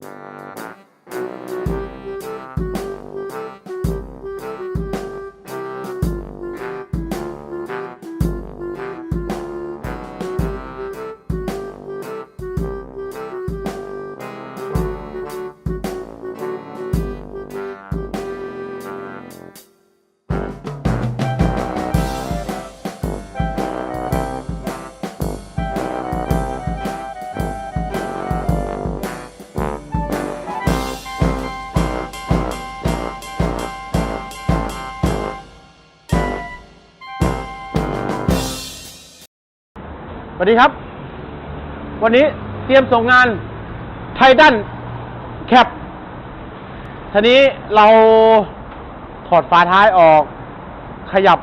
ส วัสดีครับ วันนี้เตรียมส่งงานไทดันแคปทีนี้เราถอดฝาท้ายออก ขยับ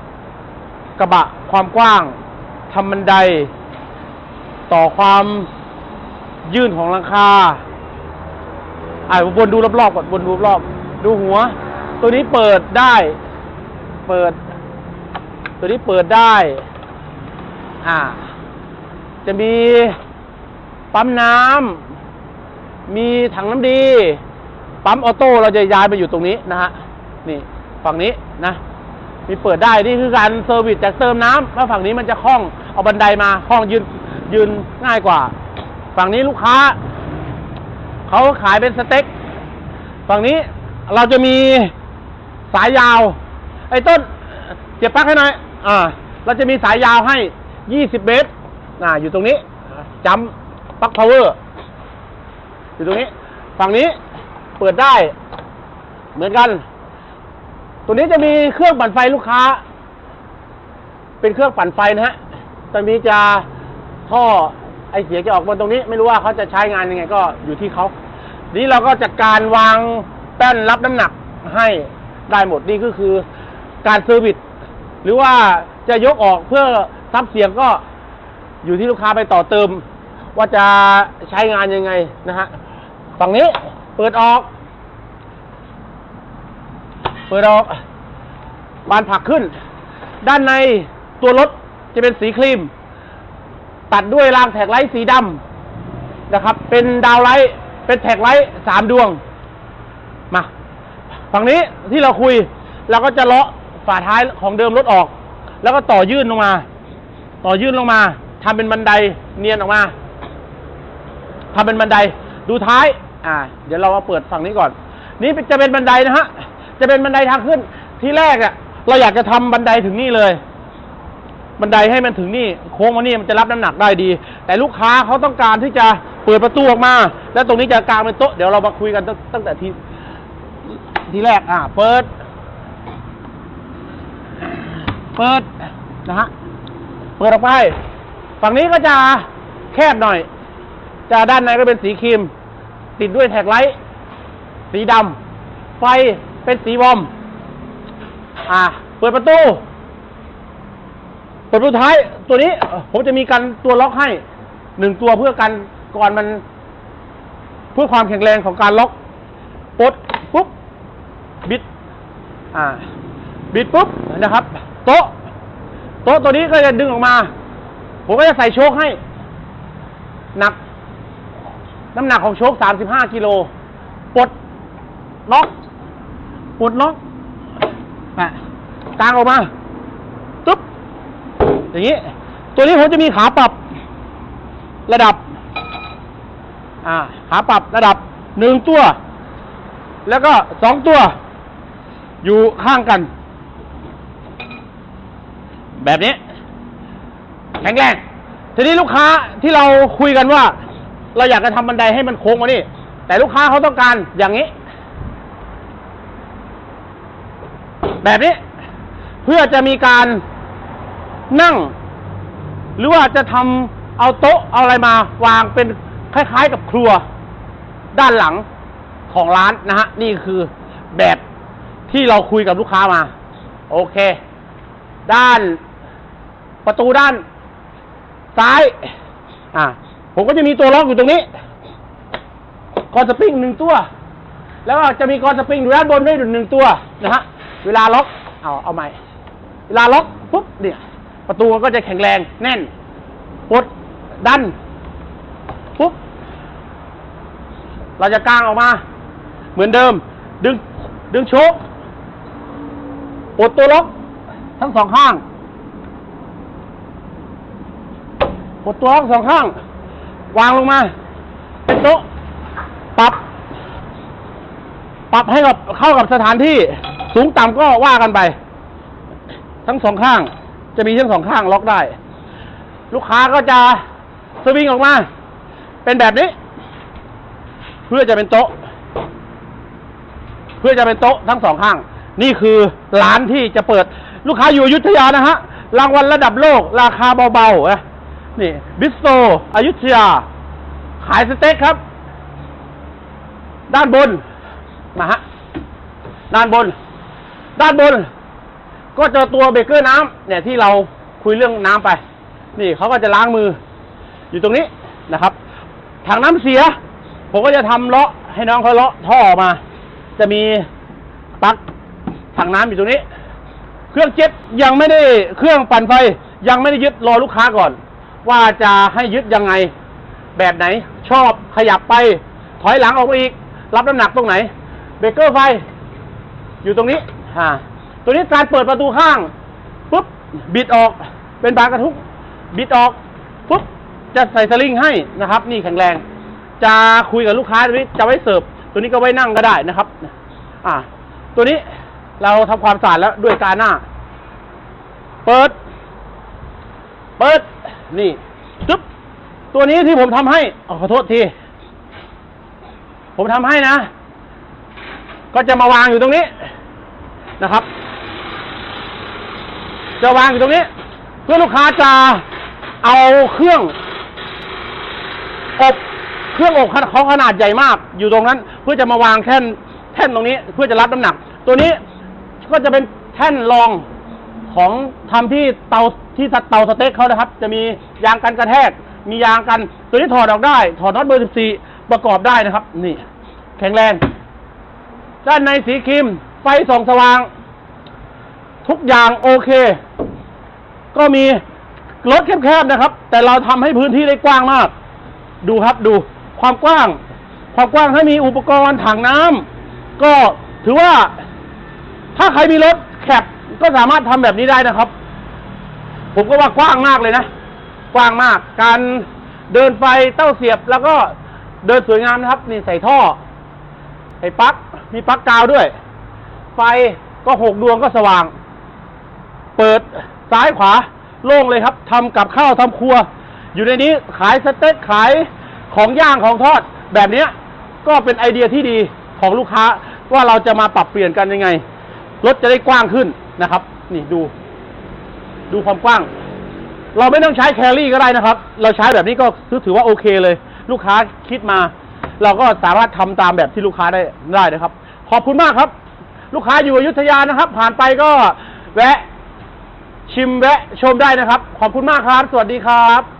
กระบะความกว้างทำบันได ต่อความยื่นของหลังคาอ่าวนดูรอบๆก่อนวนดูรอบดูหัว ตัวนี้เปิดได้ เปิด ตัวนี้เปิดได้ อ่า จะมีปั๊มน้ำมีถังน้ำดี ปั๊มออโต้เราจะย้ายมาอยู่ตรงนี้นะฮะนี่ฝั่งนี้นะ มีเปิดได้นี่คือการเซอร์วิสจากเติมน้ำแล้วฝั่งนี้มันจะคล่องเอาบันไดมาคล่องยืนยืนง่ายกว่า ฝั่งนี้ลูกค้าเขาขายเป็นสเต็กฝั่งนี้เราจะมีสายยาว ไอ้ต้นเจ็บปักให้หน่อยอ่าเราจะมีสายยาวให้20เมตร อ่าอยู่ตรงนี้จัมปลั๊กพาวเวอร์อยู่ตรงนี้ ฝั่งนี้เปิดได้ เหมือนกัน ตัวนี้จะมีเครื่องปั่นไฟลูกค้า เป็นเครื่องปั่นไฟนะฮะตอนนี้จะท่อไอเสียจะออกมาตรงนี้ ไม่รู้ว่าเขาจะใช้งานยังไงก็อยู่ที่เขานี้เราก็จัดการวางแป้นรับน้ำหนักให้ได้หมดนี่ก็คือการเซอร์วิสหรือว่าจะยกออกเพื่อซับเสียงก็ อยู่ที่ลูกค้าไปต่อเติม ว่าจะใช้งานยังไงนะฮะฝั่งนี้เปิดออก เปิดออก บานผักขึ้น ด้านในตัวรถจะเป็นสีครีม ตัดด้วยรางแท็กไลท์สีดำนะครับ เป็นดาวไลท์เป็นแท็กไลท์สามดวง มาฝั่งนี้ที่เราคุยเราก็จะเลาะฝาท้ายของเดิมรถออก แล้วก็ต่อยื่นลงมา ต่อยื่นลงมา ทำเป็นบันไดเนียนออกมาทำเป็นบันได ดูท้าย อ่า เดี๋ยวเรามาเปิดฝั่งนี้ก่อน นี่จะเป็นบันไดนะฮะ จะเป็นบันไดทางขึ้น ที่แรกอะ่ะ เราอยากจะทำบันไดถึงนี่เลย บันไดให้มันถึงนี่ โค้งมานี่มันจะรับน้ำหนักได้ดี แต่ลูกค้าเขาต้องการที่จะเปิดประตูออกมา แล้วตรงนี้จะกลางเป็นโต๊ะ เดี๋ยวเรามาคุยกันตั้งแต่ทีทีแรก อ่า เปิด เปิดนะฮะ เปิดออกไป ฝั่งนี้ก็จะแคบหน่อย จะด้านในก็เป็นสีครีม ติดด้วยแท็กไลท์สีดำไฟเป็นสีบอม อ่า เปิดประตู เปิดประตูท้ายตัวนี้ ผมจะมีกันตัวล็อกให้หนึ่งตัวเพื่อกันก่อนมัน เพื่อความแข็งแรงของการล็อกปดปุ๊บบิด อ่า บิดปุ๊บนะครับ โต๊ะ โต๊ะตัวนี้ก็จะดึงออกมา ผมก็จะใส่โชคให้ หนัก น้ำหนักของโชคสามสิบห้ากิโลปลดล็อกปลดล็อกอะกางออกมาตุ๊บอย่างนี้ ตัวนี้ผมจะมีขาปรับ ระดับ อ่า ขาปรับระดับหนึ่งตัว แล้วก็สองตัว อยู่ข้างกัน แบบนี้ แข็งแรง ทีนี้ลูกค้าที่เราคุยกันว่า เราอยากจะทำบันไดให้มันโค้งมานี่ แต่ลูกค้าเขาต้องการอย่างนี้ แบบนี้ เพื่อจะมีการนั่ง หรือว่าจะทำเอาโต๊ะเอาอะไรมาวางเป็นคล้ายๆกับครัวด้านหลังของร้านนะฮะ นี่คือแบบที่เราคุยกับลูกค้ามา โอเค ด้านประตูด้าน ซ้าย อ่า ผมก็จะมีตัวล็อกอยู่ตรงนี้คอสปริงหนึ่งตัว แล้วก็จะมีคอสปริงอยู่ด้านบนด้วยหนึ่งตัวนะฮะ เวลาล็อก เอา เอาใหม่ เวลาล็อกปุ๊บเนี่ย ประตูก็จะแข็งแรงแน่นปดดัน ปุ๊บ เราจะกางออกมา เหมือนเดิม ดึง ดึงโชกปดตัวล็อก ทั้งสองข้าง ปลดตัวล็อกสองข้าง วางลงมา เป็นโต๊ะปรับ ปรับให้กับเข้ากับสถานที่สูงต่ำก็ว่ากันไป ทั้งสองข้าง จะมีทั้งสองข้างล็อกได้ ลูกค้าก็จะสวิงออกมา เป็นแบบนี้ เพื่อจะเป็นโต๊ะ เพื่อจะเป็นโต๊ะทั้งสองข้าง นี่คือร้านที่จะเปิด ลูกค้าอยู่ยุทธยานะฮะรางวัลระดับโลก ราคาเบาๆนะ นี่บิสโซอยุธยา ขายสเต็กครับ ด้านบนนะฮะด้านบน ด้านบน ก็เจอตัวเบเกอร์น้ำเนี่ยที่เราคุยเรื่องน้ำไป นี่เขาก็จะล้างมือ อยู่ตรงนี้นะครับถังน้ำเสีย ผมก็จะทำเลาะให้น้องเขาเลาะท่อออกมา จะมีปลั๊กถังน้ำอยู่ตรงนี้ เครื่องเจ็ตยังไม่ได้เครื่องปั่นไฟยังไม่ได้ยึดรอลูกค้าก่อน ว่าจะให้ยึดยังไง แบบไหน ชอบขยับไป ถอยหลังออกมาอีก รับน้ำหนักตรงไหน เบรกเกอร์ไฟ อยู่ตรงนี้อ่าตัวนี้การเปิดประตูข้างปุ๊บบิดออกเป็นบานกระทุก บิดออกปุ๊บจะใส่สลิงให้นะครับ นี่แข็งแรง จะคุยกับลูกค้าตัวนี้จะไว้เสิร์ฟตัวนี้ก็ไว้นั่งก็ได้นะครับ อ่า ตัวนี้เราทำความสะอาดแล้วด้วยการหน้า เปิด เปิด นี่จึ๊บตัวนี้ที่ผมทำให้อขอโทษที ผมทำให้นะ ก็จะมาวางอยู่ตรงนี้นะครับ จะวางอยู่ตรงนี้ เพื่อลูกค้าจะเอาเครื่องอบเครื่องอบเขาขนาดใหญ่มาก อยู่ตรงนั้น เพื่อจะมาวางแท่นแท่นตรงนี้ เพื่อจะรับน้ำหนัก ตัวนี้ก็จะเป็นแท่นรองของทำที่เตา ที่เตาสเต็กเขานะครับ จะมียางกันกระแทก มียางกัน ตัวนี้ถอดออกได้ ถอดน็อตเบอร์ 14 ประกอบได้นะครับ นี่ แข็งแรง ด้านในสีครีม ไฟส่องสว่าง ทุกอย่างโอเค ก็มีรถแคบๆนะครับ แต่เราทำให้พื้นที่ได้กว้างมาก ดูครับดูความกว้าง ความกว้างถ้ามีอุปกรณ์ถังน้ำก็ถือว่าถ้าใครมีรถแคบก็สามารถทำแบบนี้ได้นะครับ ผมก็ว่ากว้างมากเลยนะ กว้างมาก การเดินไฟเต้าเสียบแล้วก็เดินสวยงามนะครับ นี่ใส่ท่อ ใส่ปลั๊กมีปลั๊กกาวด้วย ไฟก็หกดวงก็สว่าง เปิดซ้ายขวาโล่งเลยครับทำกับข้าวทำครัว อยู่ในนี้ขายสเต็กขายของย่างของทอด แบบเนี้ย ก็เป็นไอเดียที่ดีของลูกค้าว่าเราจะมาปรับเปลี่ยนกันยังไงรถจะได้กว้างขึ้นนะครับ นี่ดู ดูความกว้าง เราไม่ต้องใช้แครี่ก็ได้นะครับ เราใช้แบบนี้ก็ถือว่าโอเคเลย ลูกค้าคิดมา เราก็สามารถทำตามแบบที่ลูกค้าได้ได้นะครับ ขอบคุณมากครับ ลูกค้าอยู่อยุธยานะครับ ผ่านไปก็แวะชิมแวะชมได้นะครับ ขอบคุณมากครับ สวัสดีครับ